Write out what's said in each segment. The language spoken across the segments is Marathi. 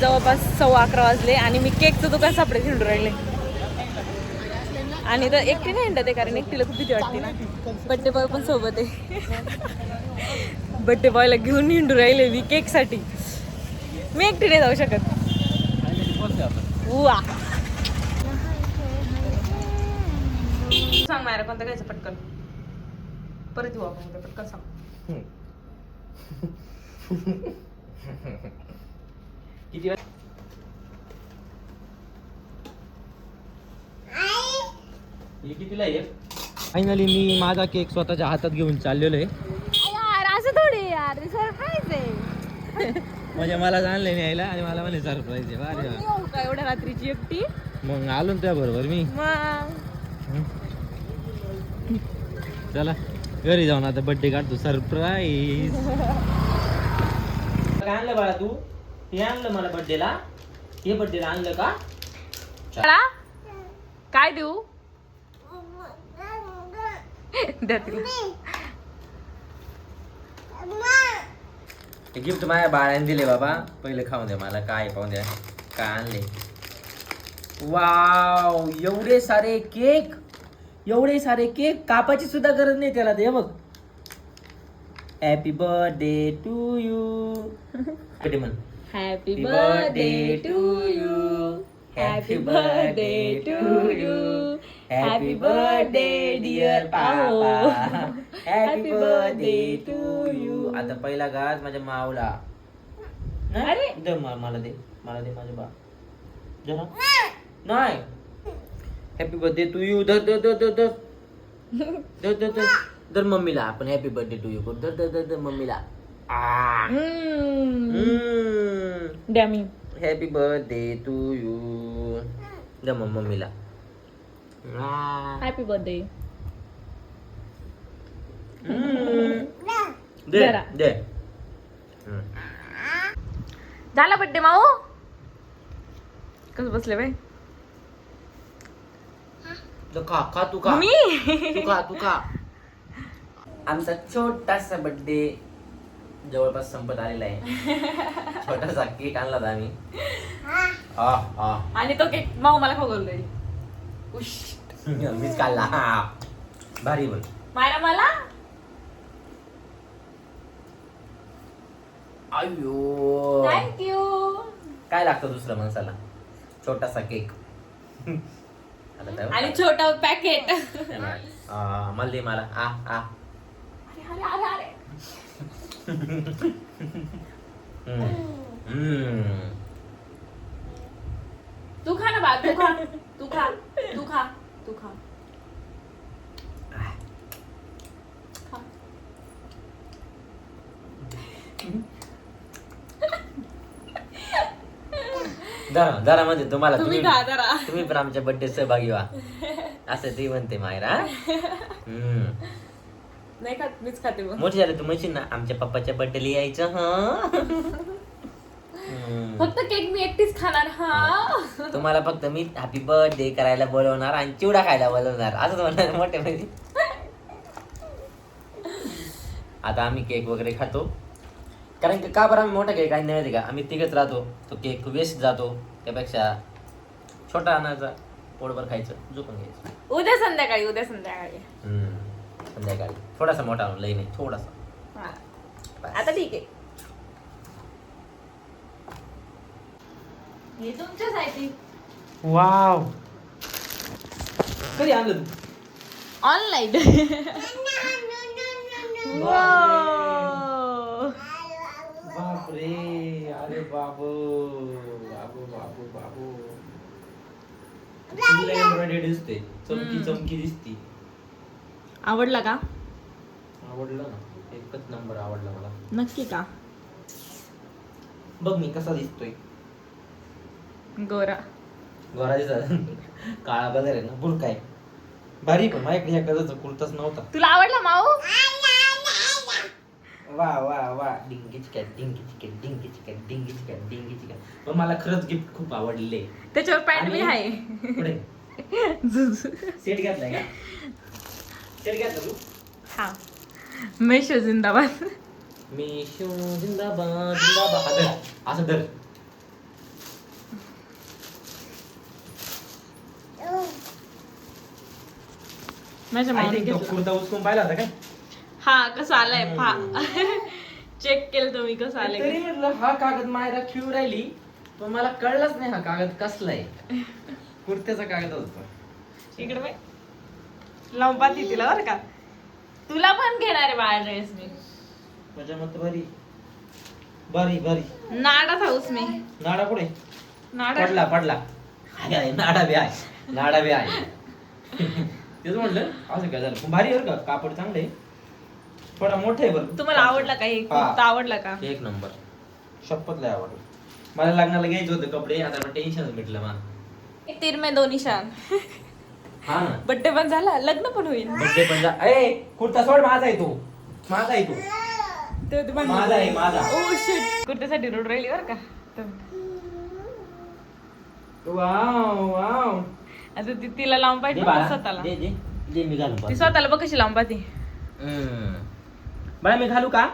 जवळपास सव्वा अकरा वाजले आणि मी केकचं दुकान सापडे हिंडू राहिले. आणि तर एकटी नाही हिंडत आहे कारण एकटीला खूप भीती वाटते ना. बड्डे बॉय पण सोबत आहे. बड्डे बॉयला घेऊन हिंडू राहिले मी केकसाठी. मी एकटी नाही जाऊ शकत. वा सांग मायरा कोणता घ्यायचं पटकन? परत येऊ आपण पटकन सांग. हे कितीला फायनली मी माझा केक स्वतःच्या हातात घेऊन चाललेलो आहे. यार असं थोडी यार सरप्राईज आहे. म्हणजे मला आणलं न्यायला आणि मला म्हणे सरप्राईज आहे. अरे वा. येऊ का एवढ्या रात्रीची एकटी? मग आलो ना त्या बरोबर मी. मग? चला घरी जाऊन आता बर्थडे काढतो. सरप्राईज काय आणलं बाळा तू? हे आणलं मला बर्थडेला हे बर्थडेला आणलं का? चला काय देऊ? द्या तिला. गिफ्ट माझ्या बाळाने दिले बाबा. पहिले खाऊन दे मला काय पाहून द्या. काय आणले? वाव एवढे सारे केक एवढे सारे केक कापाची सुद्धा गरज नाही त्याला ते बघ. हॅपी बर्थडे टू यू कधी म्हण? Happy birthday to you. Happy birthday to you. Happy Happy birthday birthday, dear dear पाहो Papa. Happy Happy birthday birthday to to you. you. आता पहिला घास माझ्या मावला नाही? अरे. दे मला दे मला दे माझ्या बा. जरा. नाही. हॅपी बर्थडे टू यू धर धर धर धर धर. धर धर धर. धर मम्मीला. आपण हॅपी बर्थडे टू यू धर धर धर धर मम्मीला. द्या मी. हॅपी बर्थडे टू यू मग मम्मीला. Happy birthday. दे जरा. दे. झाला बड्डे माऊ कसं बसले बाई? तो खा खा तू खा. मी? तू खा तू खा. आमचा छोटासा बर्थडे जवळपास संपत आलेला आहे. छोटासा केक आणला होता आम्ही आ, आ. आणि तो केक माऊ मला खवलतोय उश मीच काढला. हा. भारी मायरा मला. अयो थँक्यू काय लागतं दुसरं माणसाला? छोटासा केक. आता काय आणि छोटा पॅकेट आ, मला दे मला. आ आ. अरे अरे अरे अरे. हम्म. हम्म. तू खा ना बा तू खा. तू खा. तू खा. तू खा. म्हणते तुम्हाला तुम्ही तुम्ही खा जरा तुम्ही पण आमच्या बर्थडे सहभागी व्हा. असं ती म्हणते मायरा हम्म. नाही खात मीच खाते मग. मोठी झाली तू म्हणशील ना आमच्या पप्पाच्या बर्थडे यायचं हा. फक्त केक मी एकटीच खाणार हा. तुम्हाला फक्त मी हॅपी बर्थडे करायला बोलवणार आणि चिवडा खायला बोलवणार असंच म्हणणार मोठे म्हणजे आता आम्ही केक वगैरे खातो. कारण की का बरं आम्ही मोठा केक आणि माहिती का? आम्ही तिघच राहतो. तो केक वेस्ट जातो. त्यापेक्षा छोटा आणायचा पोटभर खायचं झोपून घ्यायचं. उद्या संध्याकाळी उद्या संध्याकाळी. हम्म. संध्याकाळी. थोडासा मोठा आणू लई नाही थोडासा. हा. बस. आता ठीक आहे. हे तुमच्यासाठी वाव. कधी आणलं तू? ऑनलाईन. बापरे. अरे बाबू. बाबू बाबू बाबू. तुला एम्ब्रॉयडरी दिसते. चमकी चमकी दिसती. आवडला का? आवडलं ना. एकच नंबर आवडला मला. नक्की का? बघ मी कसा दिसतोय. गोरा. गोरा दिसत काळा बदल आहे ना बुरका आहे भारी पण माझ्याकडे ह्या कलरचा कुर्ताच नव्हता. तुला आवडला माऊ? वा वा वा. डिंगी चिकन डिंगी चिकन डिंगी चिकन डिंगी चिकन डिंगी चिकन. पण मला खरंच गिफ्ट खूप आवडले. त्याच्यावर पॅन्ट बी आहे. पुढे. सेट घातलाय का? सेट घातला तू? हा. मेशो जिंदाबाद. मी शो जिंदाबाद. जिंदाबाद. असं धर. माझ्या I मामाने think तो घेतला. कुर्ता उचकून पाहिला होता काय? हा कसं आलाय पहा. चेक केलं तुम्ही कसं आलंय. तरी म्हटलं हा कागद मायरा ठेवून राहिली पण मला कळलंच नाही हा कागद कसला आहे. कुर्त्याचा कागद होता. इकडे बाई लावून पाहते तिला बरं का. तुला पण घेणार आहे बाळा ड्रेस मी. माझ्या मत बरी बरी बरी नाडा थाऊस मी. नाडा कुठे? नाडा? पडला पडला. आहे, आहे, नाडा बी आहे. नाडा बी आहे. तेच म्हटलं असं काय झालं? पण भारी आहे बरं का कापड चांगले थोडा मोठं आहे बरं. तुम्हाला आवडला का हे? हा. कुर्ता आवडला का? एक नंबर. शपथ लय आवडलं. मला लग्नाला घ्यायचं होतं कपडे आता टेन्शन मिटलं मला. तीर में दोन निशान. हा. ना बड्डे पण झाला लग्न पण होईल. बड्डे पण जा ए कुर्ता सोड माझा आहे तो. माझा आहे तो. माझा आहे माझा. ओ शिट कुर्त्यासाठी रोड राहिली बरं का? तर वाव वाव आता ती तिला लावून पाहिजे बाळा, स्वतःला. दे दे. दे मी घालून ती पाहतो. स्वतःला बघ कशी लावून पाहते. हम्म. बाळा मी घालू का?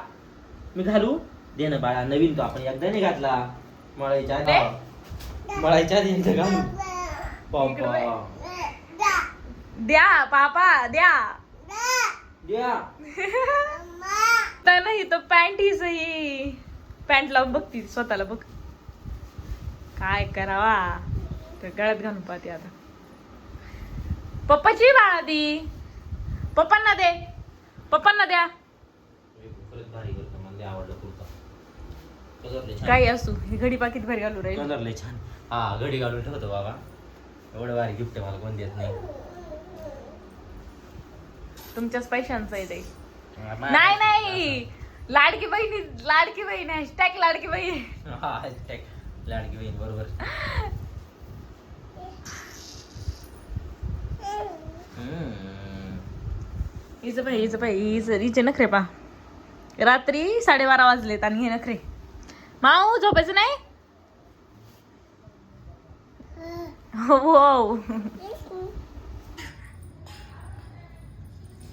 मी घालू? दे ना बाळा नवीन तो आपण एकदा नाही घातला. मळायच्या आधी. मळायच्या आधी एकदा घालू. पप्पा द्या पापा द्या. द्या. तर नाही तो पॅन्ट ही सही. पॅन्ट लावून बघती स्वतःला बघ. काय करावा. तर गळ्यात घालून पाहते आता. पप्पाची बाळा ती पप्पांना दे. पप्पांना द्या. काही असू? ही घडी पाकिट भर घालू राहील. छान. हा घडी घालून ठेवतो बाबा. एवढं भारी गिफ्ट मला कोण देत नाही. तुमच्याच पैशांचं आहे ते. नाही नाही. लाडकी बहिणी लाडकी बहीण हॅशटॅग लाडकी बहीण. हा hashtag लाडकी बहीण बरोबर. हिचं पाय हिचं पाय हिचं हिचे नखरे पा रात्री साडेबारा वाजलेत आणि हे नखरे माऊ झोपायचं नाही? हो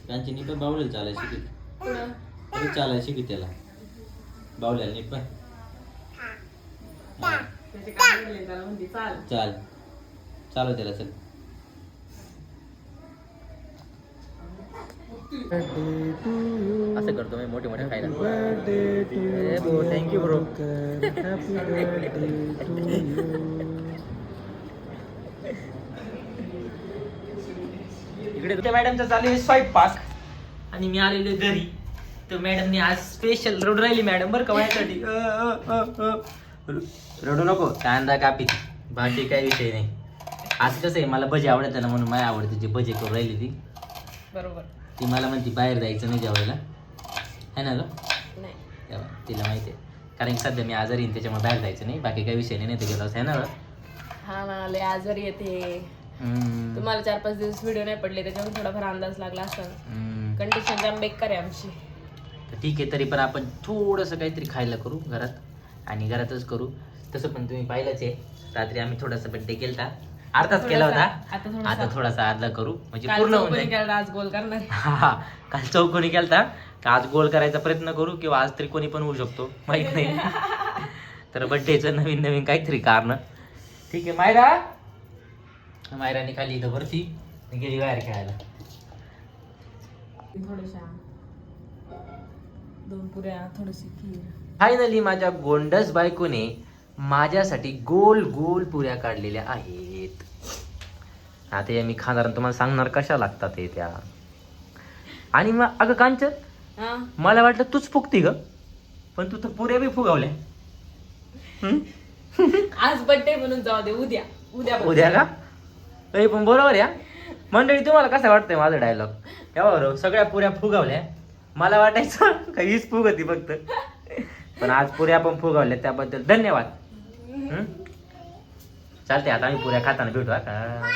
त्यांची नी पण बावलेल चालाय शिकित तरी चालाय शिकित त्याला? बावल्याला नी पण. चाल. चालव त्याला चल. असं करतो मी मोठे मोठे खायला. थँक्यू ब्रो इकडे मॅडमचा चालू आहे स्वयंपाक. आणि मी आलेलो घरी. तर मॅडमने आज स्पेशल रडू राहिली मॅडम बरं का माझ्यासाठी. रडू नको. कांदा कापी. बाकी काही विषय नाही. आज कसं आहे मला भजी आवडत ना म्हणून मला आवडते जी भजी करून राहिली ती. बरोबर. ती मला म्हणती बाहेर जायचं नाही जेवायला. है ना ग? नाही. तेव्हा तिला माहिती आहे. कारण की सध्या मी आजारी आहे, त्याच्यामुळे बाहेर जायचं नाही. बाकी काही विषय नाही नाही तर गेलो असं, है ना ग? हा ना लय आजारी येते हम्म. तुम्हाला चार पाच दिवस व्हिडिओ नाही पडले त्याच्यावर थोडाफार अंदाज लागला हम्म. कंडिशन जाम बेकार आहे आमची. तर ठीक आहे तरी पण आपण थोडंसं काहीतरी खायला करू घरात. आणि घरातच करू. तसं पण तुम्ही पाहिलंच आहे. रात्री आम्ही थोडासा बड्डे केलता. अर्धाच केला होता. आता थोडासा. आता थोडासा अर्धा करू. म्हणजे काल पूर्ण होऊन चौकोनी जाईल आज गोल करणार. हा हा. काल चौकोनी केलता. तर आज गोल करायचा प्रयत्न करू किंवा आज त्रिकोणी पण होऊ शकतो? माहीत नाही. तर बड्डेचं नवीन नवीन काहीतरी कारण. ठीक आहे मायरा. मायराने खाली इथं भरती आणि गेली बाहेर खेळायला. थोड्याशा. दोन पुऱ्या थोडीशी खीर. फायनली माझ्या गोंडस बायकोने माझ्यासाठी गोल गोल पुऱ्या काढलेल्या आहेत. आता या मी खाणार आणि तुम्हाला सांगणार कशा लागतात ते त्या. आणि मग अगं कांचन हा? मला वाटलं तूच फुगती ग. पण तू तर पुऱ्या बी फुगावल्या? आज बर्थडे म्हणून जाऊ दे उद्या. उद्या. उद्या का? ए पण बरोबर या. मंडळी तुम्हाला कसं वाटतंय माझा डायलॉग या बरोबर सगळ्या पुऱ्या फुगावल्या. मला वाटायचं हीच फुगती फक्त. पण आज पुऱ्या पण फुगावल्या त्याबद्दल धन्यवाद? चालते आता आम्ही पुऱ्या खाताना भेटू हा का?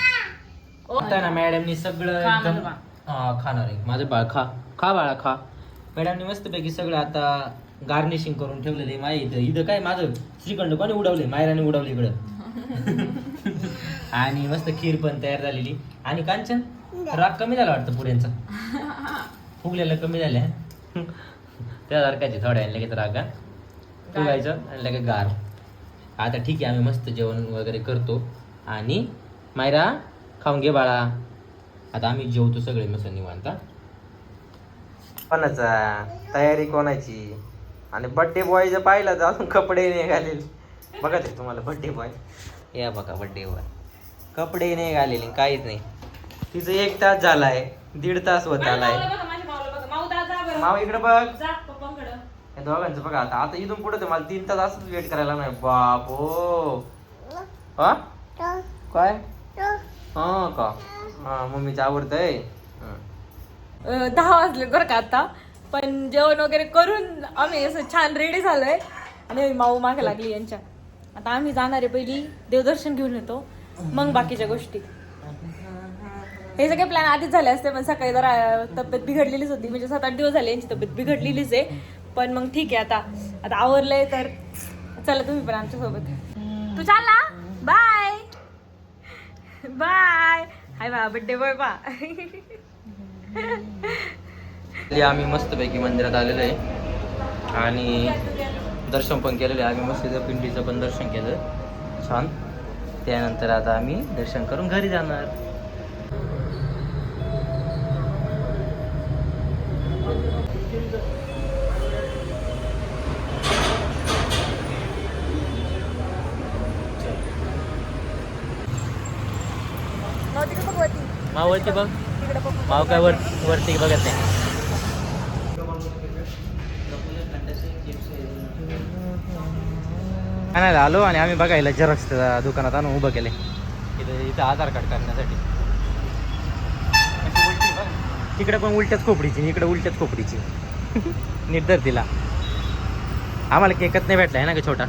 ओ, ना मॅडमनी सगळं खा एकदम माझं बाळ. हा खाणार आहे. माझं बाळ खा. खा बाळा खा. मॅडमनी मस्तपैकी सगळं आता गार्निशिंग करून ठेवलेलं आहे माझ्या इथं. इथं काय माझं? श्रीखंड कोणी उडवले मायराने उडवले इकडं. आणि मस्त खीर पण तयार झालेली. आणि कांचन राग कमी झाला वाटतं पुऱ्यांचा? फुगलेलं कमी झाल्या त्या सारखाची थोड्या लगेच राग हा. फुगायचं आणि लगेच गार. आता ठीक आहे आम्ही मस्त जेवण वगैरे करतो. आणि मायरा खाऊन घे बाळा. आता आम्ही जेवतो सगळे मस्त निवांत. कोणाचा? तयारी कोणाची? आणि बड्डे बॉय जर पाहिलं तर अजून कपडे नाही घालेले बघा ते तुम्हाला बड्डे बॉय या बघा बड्डे बॉय कपडे नाही घालेले काहीच नाही. तिचं एक तास झालाय दीड तास होत आलाय. माव इकडे बघ. या दोघांचं बघा आता. आता इथून पुढे तर मला तीन तास असंच वेट करायला नाही बाप. हा? काय? हा का? हा मम्मीचं आवडतंय. अं, दहा वाजले बरं का आता. पण जेवण वगैरे करून आम्ही असं छान रेडी झालोय. आणि माऊ मागे लागली यांच्या. आता आम्ही जाणार आहे पहिली देवदर्शन घेऊन येतो. मग बाकीच्या गोष्टी. हे सगळे प्लॅन आधीच झाले असते पण सकाळी जरा तब्येत बिघडलेलीच होती. म्हणजे सात आठ दिवस झाले यांची तब्येत बिघडलेलीच आहे. पण मग ठीक आहे आता आता आवरलंय तर चला तुम्ही पण आमच्यासोबत तू चालला बाय बाय हाय बा बड्डे बॉय बा. आम्ही मस्तपैकी मंदिरात आलेलो आहे. आणि दर्शन पण केलेलं आहे. आम्ही मस्त पिंडीचं पण दर्शन केलं. छान. त्यानंतर आता आम्ही दर्शन करून घरी जाणार. मावरती बघ. माव काय वर वरती बघत नाही. आणायला आलो आणि आम्ही बघायला झेरॉक्स दुकानात आणून उभं केले. इथं इथं आधार कार्ड करण्यासाठी बघ. तिकडे पण उलट्याच खोपडीची इकडे उलट्याच खोपडीची. नीट धर तिला. आम्हाला केकच नाही भेटला आहे ना का छोटा.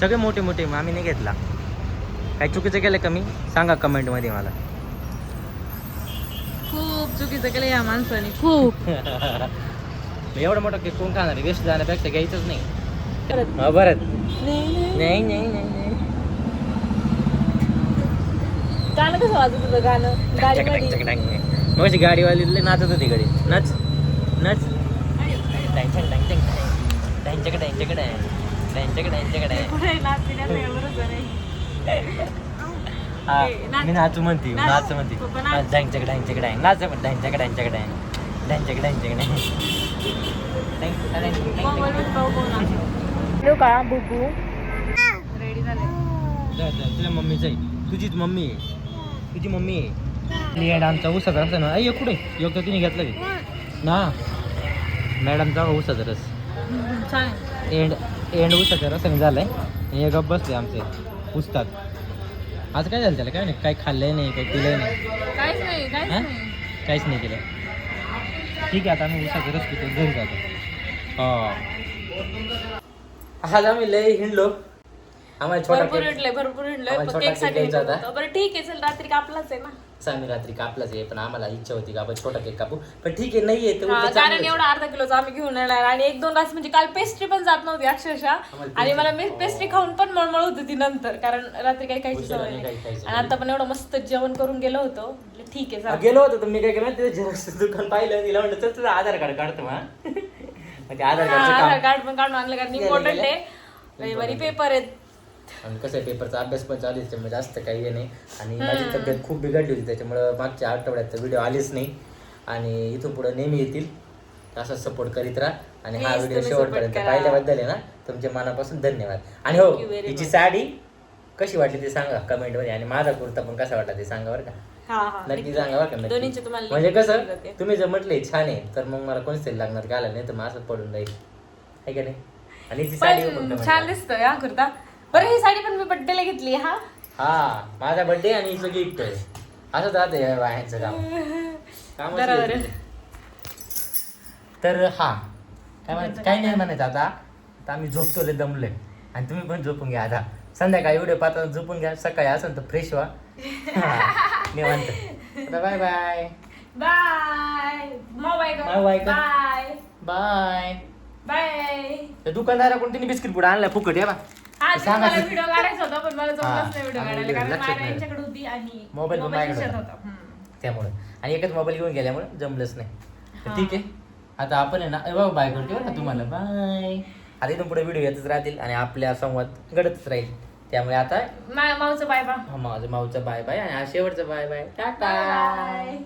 सगळे मोठे मोठे मग आम्ही नाही घेतला. काही चुकीचं केलं कमी? सांगा कमेंटमध्ये मला. खूप चुकीचं केलं या माणसाने खूप. एवढा मोठा केक कोण खाणार वेस्ट जाण्यापेक्षा घ्यायचंच नाही. हा बरं. नाही नाही नाही गाणं कसं वाजत होतं गाणं? गाडीमध्ये मग अशी गाडीवाली लय नाचत होती गाडी नाच नाच. त्यांच्याकडे त्यांच्याकडे त्यांच्याकडे त्यांच्याकडे त्यांच्याकडे. हा. मी नाचू. म्हणते नाच. म्हणते. त्यांच्याकडे त्यांच्याकडे आहे नाच पण त्यांच्याकडे त्यांच्याकडे आहे पाहू नाच. हॅलो का बुबू? रेडी झाले. तुझ्या मम्मीच आहे तुझीच मम्मी आहे. तुझी मम्मी आहे. ऊसाचा रस आहे ना. आई कुठे? योग्य तिने घेतलं की. ना? मॅडमचा ऊसाचा रस आहे. एंड एंड ऊसाच्या रसाने झालाय. हे गप बसले आमचे. पुसतात. आज काय झालं त्याला? काय नाही काय खाल्लंय नाही काही पिलंय नाही. काहीच नाही काहीच हा? नाही. काहीच नाही केलं. ठीक आहे आता आम्ही ऊसाचा रस पितो घरी जातो. हो. आज आम्ही लय हिंडलो. आम्हाला छोटा भरपूर केक हिंडलंय भरपूर हिंडलंय आम्हाला पण छोटा केक केकसाठी घ्यायचा हिंडलो होता. होतो. बरं ठीक आहे चल रात्री कापलाच आहे ना आम्ही रात्री कापलाच आहे पण आम्हाला इच्छा होती का आपण छोटा केक कापू पण ठीक आहे नाहीये तर हा, उलटं कारण. एवढा अर्धा किलोचा आम्ही घेऊन येणार आणि एक दोन तास म्हणजे काल पेस्ट्री पण जात नव्हती अक्षरशः आणि मला pastry- पेस्ट्री खाऊन पण मळमळ होती ती नंतर कारण रात्री काही खायची सवय नाही नाही काही खायचं. आणि आता पण एवढं मस्त जेवण करून गेलो होतो म्हटलं ठीक आहे हा, चला. गेलो होतो तर मी काय केलं तिथे झेरॉक्स दुकान पाहिलं तिला म्हणलं चल तुझं आधार कार्ड काढतो हा मग ते आधार हा, आधार कार्ड पण काढून आणलं कारण इम्पॉर्टंट. आहे रविवारी पेपर आहेत आणि कसं आहे पेपरचा अभ्यास पण चालू आहे त्यामुळे जास्त काही हे नाही. आणि माझी तब्येत खूप बिघडली होती त्याच्यामुळं मागच्या आठवड्यात व्हिडिओ आलेच नाही. आणि इथून पुढे नेहमी येतील असाच सपोर्ट करीत राहा. आणि हा व्हिडिओ शेवटपर्यंत. पाहिल्याबद्दल आहे ना तुमच्या मनापासून धन्यवाद. आणि हो हिची much. साडी कशी वाटली ते सांगा कमेंटमध्ये आणि माझा कुर्ता पण कसा वाटला ते सांगा बरं का. नक्की सांगा बरं का नक्की. म्हणजे कसं. तुम्ही जर म्हटले छान आहे तर मग मला कोणीच तरी लागणार का आलं नाही तर मग असं पडून राहील आहे का नाही? आणि ती साडी छान. दिसतोय हा कुर्ता. बरं ही साडी पण मी बड्डेला घेतली हा? हा माझा बर्थडे आणि हिचं गिफ्ट आहे. असं जात आहे बायांचं काम. कामच बरोबर. तर हा काय म्हणायचं काही नाही म्हणायचं आता. आता आम्ही झोपतो लय दमलोय आणि तुम्ही पण झोपून घ्या आता. संध्याकाळी व्हिडिओ पाहता झोपून घ्या. सकाळी असेल तर फ्रेश व्हा. निवांत. Bye bye bye mobile Bye bye का? बाय बाय बाय त्या दुकानदाराकडून तिने बिस्किट पुढे आणलाय फुकट आहे बा. ते ते मला सांगा. व्हिडिओ काढायचा होता पण मला जमलंच नाही व्हिडिओ आम्ही काढायला video कारण लक्षात माझ्या नाही. यांच्याकडे होती आणि मोबाईल पण मोबाईल माझ्याकडे खिशात होता. होता. हम्म. त्यामुळे. आणि एकच मोबाईल घेऊन गेल्यामुळे जमलंच नाही. तर. ठीक आहे. आता आपण आहे ना ए बाबा बाय करते बरं का तुम्हाला. बाय आता इथून पुढे व्हिडिओ येतच राहतील आणि आपल्या संवाद घडतच राहील. त्यामुळे आता मा- माऊचं बाय बा हा माझं माऊचा बाय बाय आणि हा शेवटचा बाय बाय टाटा बाय